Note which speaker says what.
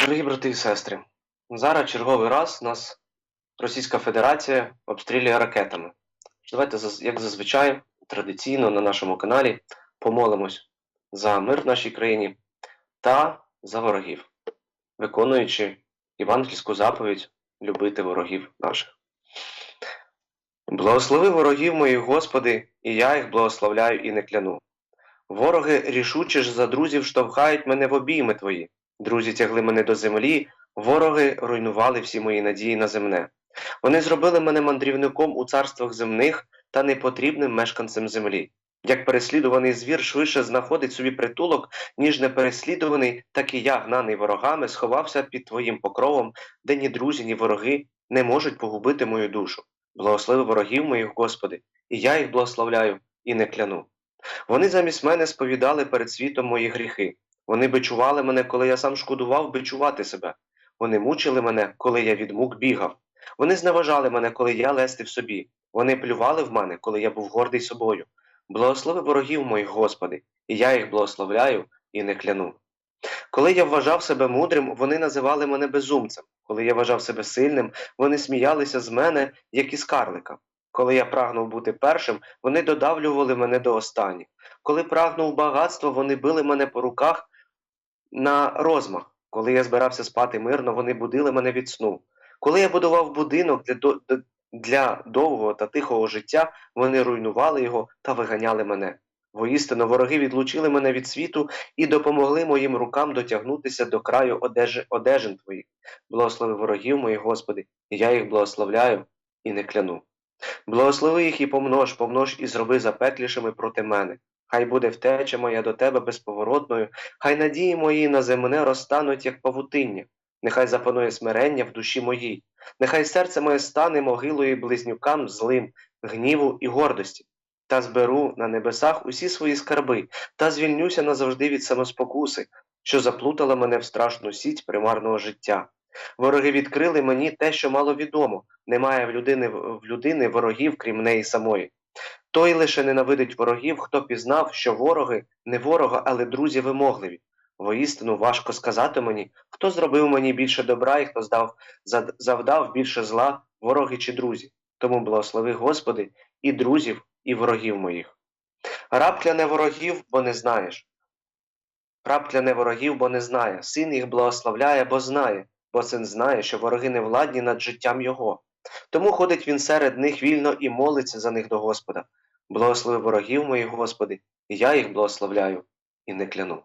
Speaker 1: Дорогі брати і сестри, зараз черговий раз нас Російська Федерація обстрілює ракетами. Давайте, як зазвичай, традиційно на нашому каналі помолимось за мир в нашій країні та за ворогів, виконуючи євангельську заповідь любити ворогів наших. Благослови ворогів моїх, Господи, і я їх благословляю і не кляну. Вороги рішуче ж за друзів штовхають мене в обійми твої. Друзі тягли мене до землі, вороги руйнували всі мої надії на земне. Вони зробили мене мандрівником у царствах земних та непотрібним мешканцем землі. Як переслідуваний звір швидше знаходить собі притулок, ніж не переслідуваний, так і я, гнаний ворогами, сховався під твоїм покровом, де ні друзі, ні вороги не можуть погубити мою душу. Благослови ворогів моїх, Господи, і я їх благословляю і не кляну. Вони замість мене сповідали перед світом мої гріхи. Вони бичували мене, коли я сам шкодував бичувати себе. Вони мучили мене, коли я від мук бігав. Вони зневажали мене, коли я лестив собі. Вони плювали в мене, коли я був гордий собою. Благослови ворогів моїх, Господи, і я їх благословляю і не кляну. Коли я вважав себе мудрим, вони називали мене безумцем. Коли я вважав себе сильним, вони сміялися з мене, як із карлика. Коли я прагнув бути першим, вони додавлювали мене до останніх. Коли прагнув багатства, вони били мене по руках на розмах. Коли я збирався спати мирно, вони будили мене від сну. Коли я будував будинок для, для довгого та тихого життя, вони руйнували його та виганяли мене. Воістину, вороги відлучили мене від світу і допомогли моїм рукам дотягнутися до краю одежи, одежин твоїх. Благослови ворогів моїх, Господи, і я їх благословляю і не кляну. Благослови їх і помнож, помнож і зроби запеклішими проти мене. Хай буде втеча моя до тебе безповоротною, хай надії мої на земне розтануть, як павутиння, нехай запанує смирення в душі моїй, нехай серце моє стане могилою близнюкам злим, гніву і гордості, та зберу на небесах усі свої скарби, та звільнюся назавжди від самоспокуси, що заплутала мене в страшну сіть примарного життя. Вороги відкрили мені те, що мало відомо, немає в людини, в людини ворогів, крім неї самої. Той лише ненавидить ворогів, хто пізнав, що вороги не ворога, але друзі вимогливі. Воістину важко сказати мені, хто зробив мені більше добра і хто здав, завдав більше зла, вороги чи друзі. Тому благослови Господи і друзів, і ворогів моїх. Раб кляне ворогів, бо не знаєш. Раб кляне ворогів, бо не знає. Син їх благословляє, бо знає, бо син знає, що вороги не владні над життям його. Тому ходить він серед них вільно і молиться за них до Господа. Благослови ворогів моїх, Господи, і я їх благословляю і не кляну.